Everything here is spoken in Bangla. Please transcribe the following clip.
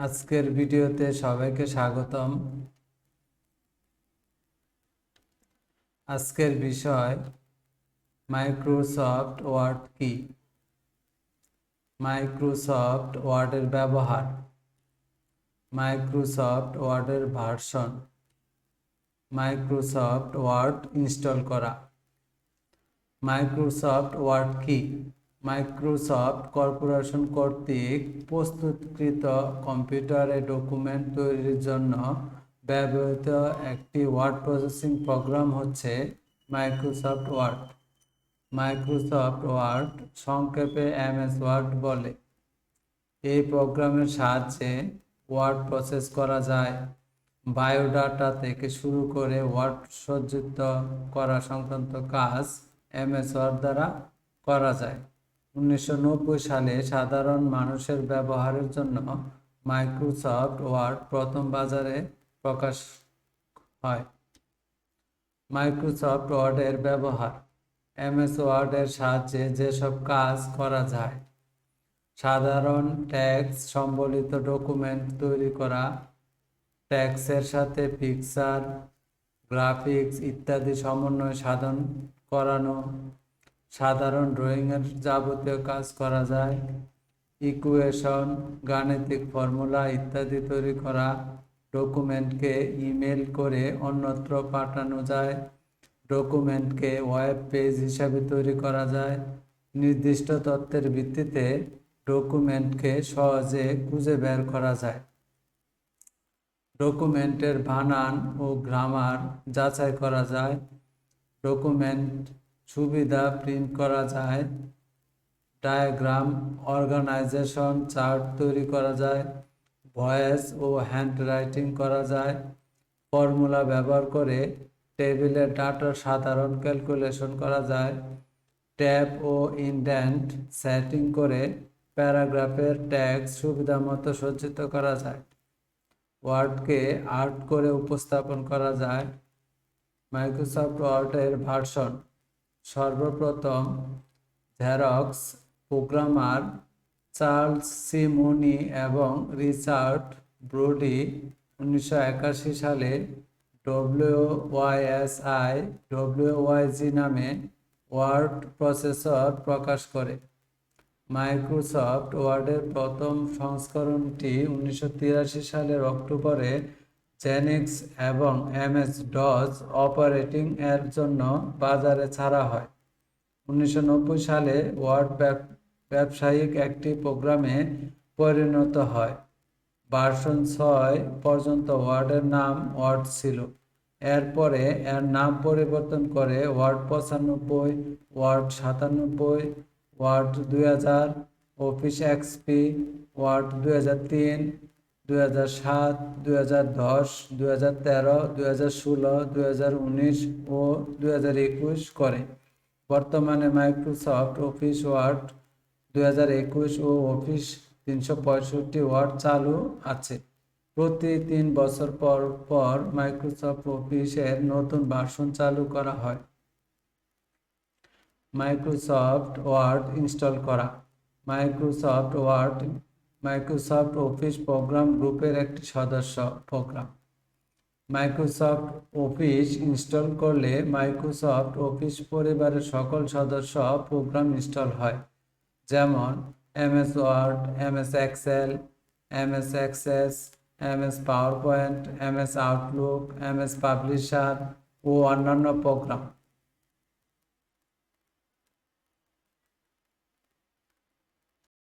আজকের ভিডিওতে সবাইকে স্বাগতম। আজকের বিষয় মাইক্রোসফট ওয়ার্ড কি? মাইক্রোসফট ওয়ার্ডের ব্যবহার। মাইক্রোসফট ওয়ার্ডের ভার্সন। মাইক্রোসফট ওয়ার্ড ইনস্টল করা। মাইক্রোসফট ওয়ার্ড কি? মাইক্রোসফট কর্পোরেশন কর্তৃক প্রস্তুতকৃত কম্পিউটারে ডকুমেন্ট তৈরির জন্য ব্যবহৃত একটি ওয়ার্ড প্রসেসিং প্রোগ্রাম হচ্ছে মাইক্রোসফট ওয়ার্ড। মাইক্রোসফট ওয়ার্ড সংক্ষেপে এমএস ওয়ার্ড বলে। এই প্রোগ্রামের সাহায্যে ওয়ার্ড প্রসেস করা যায়। বায়োডাটা থেকে শুরু করে ওয়ার্ড সজ্জিত করা সংক্রান্ত কাজ এমএস ওয়ার্ড দ্বারা করা যায়। উনিশশো নব্বই সালে সাধারণ মানুষের ব্যবহারের জন্য মাইক্রোসফট ওয়ার্ড প্রথম বাজারে প্রকাশ হয়। মাইক্রোসফট ওয়ার্ডের ব্যবহার, এমএস ওয়ার্ডের সাহায্যে যেসব কাজ করা যায়। সাধারণ ট্যাক্স সম্বলিত ডকুমেন্ট তৈরি করা ট্যাক্সের সাথে পিকচার, গ্রাফিক্স ইত্যাদি সমন্বয় সাধন করানো সাধারণ ড্রয়িংয়ের যাবতীয় কাজ করা যায়। ইকুয়েশন, গাণিতিক ফর্মুলা ইত্যাদি তৈরি করা, ডকুমেন্টকে ইমেল করে অন্যত্র পাঠানো যায়। ডকুমেন্টকে ওয়েব পেজ হিসাবে তৈরি করা যায়। নির্দিষ্ট তত্ত্বের ভিত্তিতে ডকুমেন্টকে সহজে খুঁজে বের করা যায়। ডকুমেন্টের বানান ও গ্রামার যাচাই করা যায়। ডকুমেন্ট সুবিধা প্রিন্ট করা যায় ডায়াগ্রাম অর্গানাইজেশন চার্ট তৈরি করা যায় ভয়েস ও হ্যান্ড রাইটিং করা যায় ফর্মুলা ব্যবহার করে টেবিলের ডাটার সাধারণ ক্যালকুলেশন করা যায়, ট্যাব ও ইন্ডেন্ট সেটিং করে প্যারাগ্রাফের ট্যাক্স সুবিধা মতো সজ্জিত করা যায়, ওয়ার্ডকে আর্ট করে উপস্থাপন করা যায়, মাইক্রোসফট ওয়ার্ডের ভার্সন সর্বপ্রথম জেরক্স প্রোগ্রামার চার্লস সি মুনি এবং রিচার্ড ব্রোডি উনিশশো একাশি সালে ডব্লিউ ওয়াইএসআই ডব্লিউ ওয়াইজি নামে ওয়ার্ড প্রসেসর প্রকাশ করে। মাইক্রোসফট ওয়ার্ডের প্রথম সংস্করণটি উনিশশো তিরাশি সালের অক্টোবরে জেনিক্স এবং এমএস ডজ অপারেটিং এর জন্য বাজারে ছাড়া হয়। উনিশশো নব্বই সালে ওয়ার্ড ব্যবসায়িক একটি প্রোগ্রামে পরিণত হয়। ভার্সন ছয় পর্যন্ত ওয়ার্ডের নাম ওয়ার্ড ছিল। এরপরে এর নাম পরিবর্তন করে ওয়ার্ড পঁচানব্বই ওয়ার্ড সাতানব্বই ওয়ার্ড দুই হাজার অফিস এক্সপি ওয়ার্ড দুই হাজার তিন দুই হাজার সাত, দুই হাজার দশ, দুই হাজার তেরো, দুই হাজার ষোলো, দুই হাজার উনিশ ও দুই হাজার একুশ করে। বর্তমানে মাইক্রোসফট অফিস ওয়ার্ড দুই হাজার একুশ ও অফিস তিনশো পঁয়ষট্টি ওয়ার্ড চালু আছে। প্রতি তিন বছর পর পর মাইক্রোসফট অফিসের নতুন ভার্সন চালু করা হয়। মাইক্রোসফট ওয়ার্ড ইনস্টল করা। Microsoft Word Microsoft Office program গ্রুপের একটি সদস্য প্রোগ্রাম মাইক্রোসফট অফিস ইনস্টল করলে মাইক্রোসফট অফিস পরিবারের সকল সদস্য প্রোগ্রাম ইনস্টল হয়। যেমন MS Word MS Excel MS Access MS PowerPoint MS Outlook MS Publisher ও অন্যান্য প্রোগ্রাম